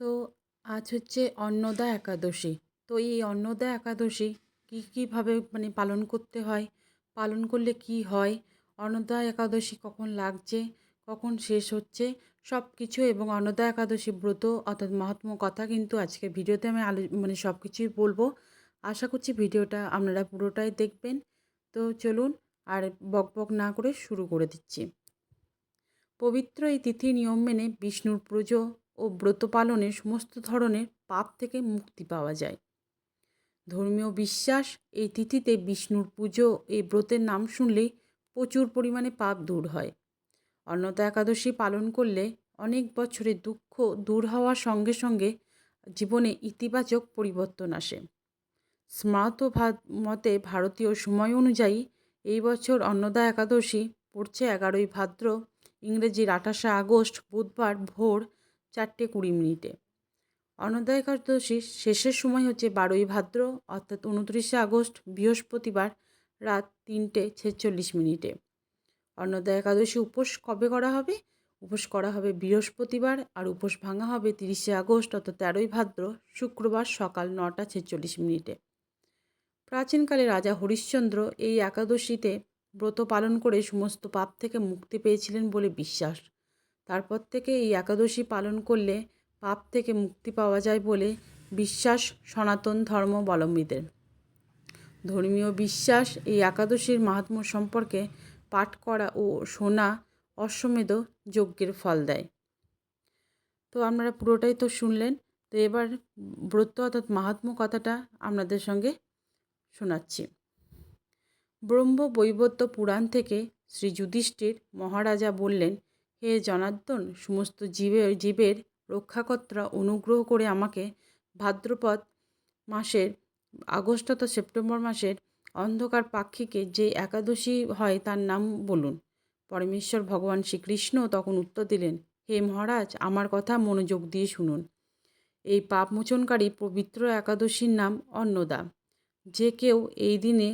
তো আজ হচ্ছে অন্নদা একাদশী। তো এই অন্নদা একাদশী কী, কীভাবে মানে পালন করতে হয়? পালন করলে কি হয়? অন্নদা একাদশী কখন লাগছে? কখন শেষ হচ্ছে? সব কিছু এবং অন্নদা একাদশী ব্রত অর্থাৎ মাহাত্ম কথা কিন্তু আজকে ভিডিওতে আমি আলো মানে সব কিছুই বলব। আশা করছি ভিডিওটা আপনারা পুরোটাই দেখবেন। তো চলুন আর বক বক না করে শুরু করে দিচ্ছি। পবিত্র এই তিথি নিয়ম মেনে বিষ্ণুর পুজো ও ব্রত পালনে সমস্ত ধরনের পাপ থেকে মুক্তি পাওয়া যায়। ধর্মীয় বিশ্বাস, এই তিথিতে বিষ্ণুর পুজো এই ব্রতের নাম শুনলেই প্রচুর পরিমাণে পাপ দূর হয়। অন্নদা একাদশী পালন করলে অনেক বছরের দুঃখ দূর হওয়ার সঙ্গে সঙ্গে জীবনে ইতিবাচক পরিবর্তন আসে। স্মার্ত মতে ভারতীয় সময় অনুযায়ী এই বছর অন্নদা একাদশী পড়ছে এগারোই ভাদ্র, ইংরেজির আঠাশে আগস্ট, বুধবার ভোর চারটে কুড়ি মিনিটে। অন্নদা একাদশীর শেষের সময় হচ্ছে বারোই ভাদ্র, অর্থাৎ উনত্রিশে আগস্ট, বৃহস্পতিবার রাত তিনটে ছেচল্লিশ মিনিটে। অন্নদা একাদশী উপোস কবে করা হবে? উপোস করা হবে বৃহস্পতিবার আর উপোস ভাঙা হবে তিরিশে আগস্ট, অর্থাৎ তেরোই ভাদ্র, শুক্রবার সকাল নটা ছেচল্লিশ মিনিটে। প্রাচীনকালে রাজা হরিশ্চন্দ্র এই একাদশীতে ব্রত পালন করে সমস্ত পাপ থেকে মুক্তি পেয়েছিলেন বলে বিশ্বাস। তারপর থেকে এই একাদশী পালন করলে পাপ থেকে মুক্তি পাওয়া যায় বলে বিশ্বাস সনাতন ধর্মাবলম্বীদের ধর্মীয় বিশ্বাস এই একাদশীর মাহাত্ম্য সম্পর্কে পাঠ করা ও শোনা অশ্বমেধ যজ্ঞের ফল দেয়। তো আপনারা পুরোটাই তো শুনলেন, তো এবার ব্রত অর্থাৎ মাহাত্ম কথাটা আপনাদের সঙ্গে শোনাচ্ছি। ব্রহ্ম বৈবত্য পুরাণ থেকে শ্রী যুধিষ্ঠির মহারাজা বললেন হে জনার্দন, সমস্ত জীবের জীবের রক্ষাকর্তা অনুগ্রহ করে আমাকে ভাদ্রপদ মাসের, আগস্ট অথবা সেপ্টেম্বর মাসের অন্ধকার পাক্ষিকে যে একাদশী হয় তার নাম বলুন। পরমেশ্বর ভগবান শ্রীকৃষ্ণ তখন উত্তর দিলেন, হে মহারাজ, আমার কথা মনোযোগ দিয়ে শুনুন। এই পাপমোচনকারী পবিত্র একাদশীর নাম অন্নদা। যে কেউ এই দিনে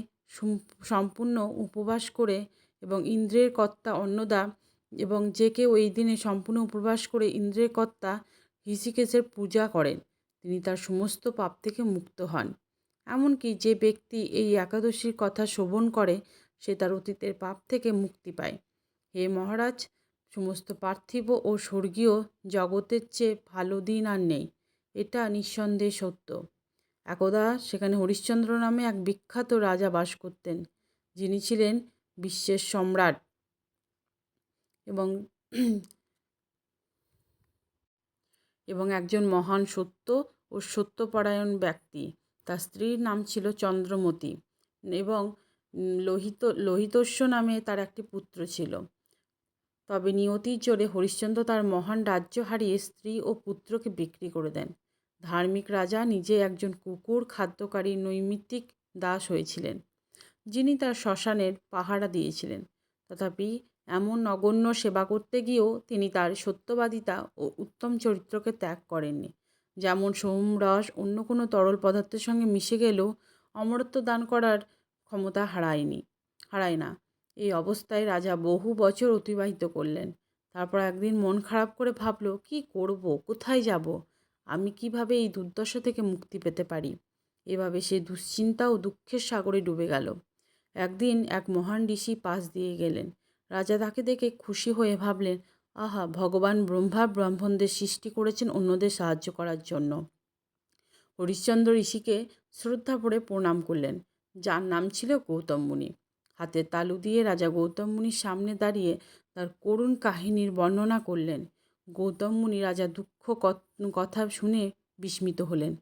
সম্পূর্ণ উপবাস করে এবং ইন্দ্রের কর্তা অন্নদা এবং যে কেউ এই দিনে সম্পূর্ণ উপবাস করে ইন্দ্রের কর্তা ঋষিকেশের পূজা করেন। তিনি তার সমস্ত পাপ থেকে মুক্ত হন। এমনকি যে ব্যক্তি এই একাদশীর কথা শোভন করে, সে তার অতীতের পাপ থেকে মুক্তি পায়। হে মহারাজ, সমস্ত পার্থিব ও স্বর্গীয় জগতের চেয়ে ভালো দিন আর নেই। এটা নিঃসন্দেহে সত্য। একদা সেখানে হরিশ্চন্দ্র নামে এক বিখ্যাত রাজা বাস করতেন। যিনি ছিলেন বিশ্বের সম্রাট। এবং এবং একজন মহান সত্য ও সত্যপরায়ণ ব্যক্তি। তার স্ত্রীর নাম ছিল চন্দ্রমতী এবং লোহিত লোহিতস্য নামে তার একটি পুত্র ছিল। তবে নিয়তির জোরে হরিশ্চন্দ্র তার মহান রাজ্য হারিয়ে স্ত্রী ও পুত্রকে বিক্রি করে দেন। ধার্মিক রাজা নিজে একজন কুকুর খাদ্যকারী নৈমিত্তিক দাস হয়েছিলেন, যিনি তার শ্মশানের পাহারা দিয়েছিলেন। তথাপি এমন নগণ্য সেবা করতে গিয়েও তিনি তার সত্যবাদিতা ও উত্তম চরিত্রকে ত্যাগ করেননি। যেমন সোমরস অন্য কোনো তরল পদার্থের সঙ্গে মিশে গেলেও অমরত্ব দান করার ক্ষমতা হারায়নি, হারায় না। এই অবস্থায় রাজা বহু বছর অতিবাহিত করলেন। তারপর একদিন মন খারাপ করে ভাবল, কি করব? কোথায় যাব? আমি কীভাবে এই দুর্দশা থেকে মুক্তি পেতে পারি? এভাবে সে দুশ্চিন্তা ও দুঃখের সাগরে ডুবে গেল। একদিন এক মহান ঋষি পাশ দিয়ে গেলেন। রাজা তাকে দেখে খুশি হয়ে ভাবলেন, আহা, ভগবান ব্রহ্মা ব্রাহ্মণদের সৃষ্টি করেছেন অন্যদের সাহায্য করার জন্য। হরিশ্চন্দ্র ঋষিকে শ্রদ্ধা করে প্রণাম করলেন। যার নাম ছিল গৌতম মুনি। হাতে তালু দিয়ে রাজা গৌতম মুনির সামনে দাঁড়িয়ে তার করুণ কাহিনীর বর্ণনা করলেন। গৌতম মুনি রাজা দুঃখ কথা শুনে বিস্মিত হলেন।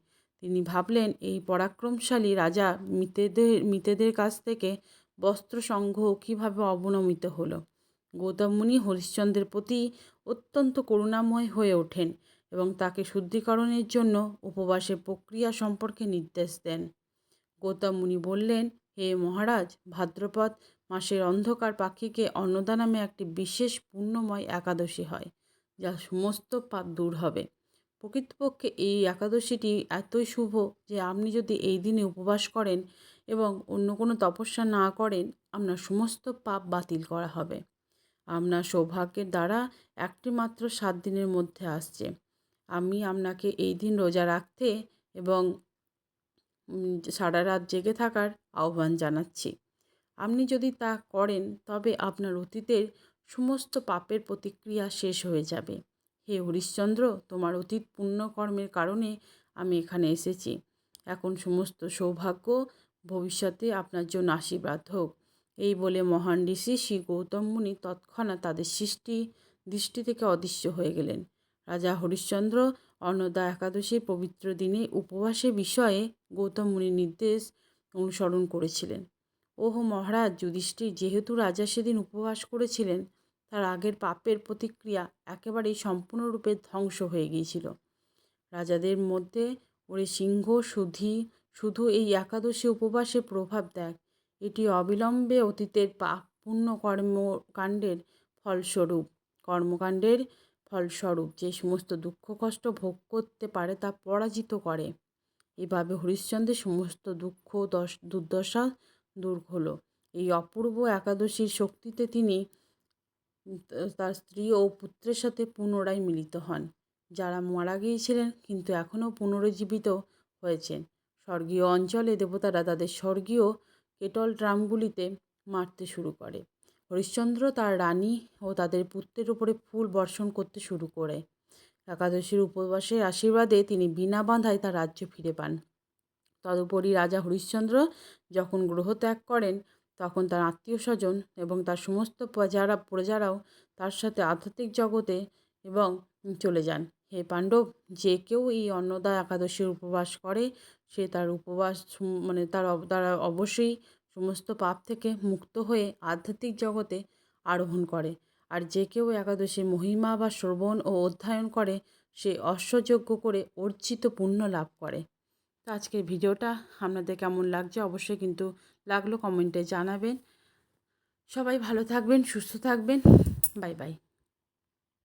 তিনি ভাবলেন, এই পরাক্রমশালী রাজা মৃতেদের মৃতেদের কাছ থেকে বস্ত্র সংগ্রহ কীভাবে অবনমিত হলো? গৌতম মুনি হরিশ্চন্দ্রের প্রতি অত্যন্ত করুণাময় হয়ে ওঠেন এবং তাকে শুদ্ধিকরণের জন্য উপবাসের প্রক্রিয়া সম্পর্কে নির্দেশ দেন। গৌতম মুনি বললেন, হে মহারাজ, ভাদ্রপদ মাসের অন্ধকার পাখিকে অন্নদা নামে একটি বিশেষ পুণ্যময় একাদশী হয়, যা সমস্ত পাপ দূর হবে। প্রকৃতপক্ষে এই একাদশীটি এতই শুভ যে আপনি যদি এই দিনে উপবাস করেন এবং অন্য কোনো তপস্যা না করেন, আপনার সমস্ত পাপ বাতিল করা হবে। আপনার সৌভাগ্যের দ্বারা একটি মাত্র সাত দিনের মধ্যে আসছে। আমি আপনাকে এই দিন রোজা রাখতে এবং সারা রাত জেগে থাকার আহ্বান জানাচ্ছি। আপনি যদি তা করেন, তবে আপনার অতীতের সমস্ত পাপের প্রতিক্রিয়া শেষ হয়ে যাবে। হে হরিশ্চন্দ্র, তোমার অতীত পুণ্যকর্মের কারণে আমি এখানে এসেছি। এখন সমস্ত সৌভাগ্য ভবিষ্যতে আপনার জন্য আশীর্বাদ হোক। এই বলে মহান ঋষি শ্রী গৌতম মুনি তৎক্ষণাৎ তাদের সৃষ্টি দৃষ্টি থেকে অদৃশ্য হয়ে গেলেন। রাজা হরিশ্চন্দ্র অন্নদা একাদশীর পবিত্র দিনে উপবাসের বিষয়ে গৌতম মুনির নির্দেশ অনুসরণ করেছিলেন। ওহ মহারাজ, যুধিষ্ঠির, যেহেতু রাজা সেদিন উপবাস করেছিলেন, তার আগের পাপের প্রতিক্রিয়া একেবারেই সম্পূর্ণরূপে ধ্বংস হয়ে গিয়েছিল। রাজাদের মধ্যে ওরে সিংহ, সুধি শুধু এই একাদশী উপবাসে প্রভাব দেখ। এটি অবিলম্বে অতীতের পাপ পুণ্য কর্মকাণ্ডের ফলস্বরূপ কর্মকাণ্ডের ফলস্বরূপ যে সমস্ত দুঃখ কষ্ট ভোগ করতে পারে তা পরাজিত করে। এভাবে হরিশ্চন্দ্রের সমস্ত দুঃখ, দশ, দুর্দশা দূর হলো। এই অপূর্ব একাদশীর শক্তিতে তিনি তার স্ত্রী ও পুত্রের সাথে পুনরায় মিলিত হন, যারা মারা গিয়েছিলেন কিন্তু এখনও পুনরুজ্জীবিত হয়েছেন। স্বর্গীয় অঞ্চলে দেবতারা তাদের স্বর্গীয় কেটল ড্রামগুলিতে মারতে শুরু করে। হরিশ্চন্দ্র তার রানী ও তাদের পুত্রের উপরে ফুল বর্ষণ করতে শুরু করে। একাদশীর উপবাসের আশীর্বাদে তিনি বিনা বাঁধায় তার রাজ্য ফিরে পান। তদুপরি রাজা হরিশ্চন্দ্র যখন গ্রহ ত্যাগ করেন, তখন তার আত্মীয় স্বজন এবং তার সমস্ত প্রজারা প্রজারাও তার সাথে আধ্যাত্মিক জগতে এবং চলে যান। হে পাণ্ডব, যে কেউ এই অন্নদা একাদশীর উপবাস করে, সে তার উপবাস মানে তার তারা অবশ্যই সমস্ত পাপ থেকে মুক্ত হয়ে আধ্যাত্মিক জগতে আরোহণ করে। আর যে কেউ একাদশীর মহিমা বা শ্রবণ ও অধ্যয়ন করে, সে অশ্বযজ্ঞ করে অর্জিত পুণ্য লাভ করে। তো আজকের ভিডিওটা আপনাদের কেমন লাগছে অবশ্যই কিন্তু লাগল কমেন্টে জানাবেন। সবাই ভালো থাকবেন, সুস্থ থাকবেন। Bye bye.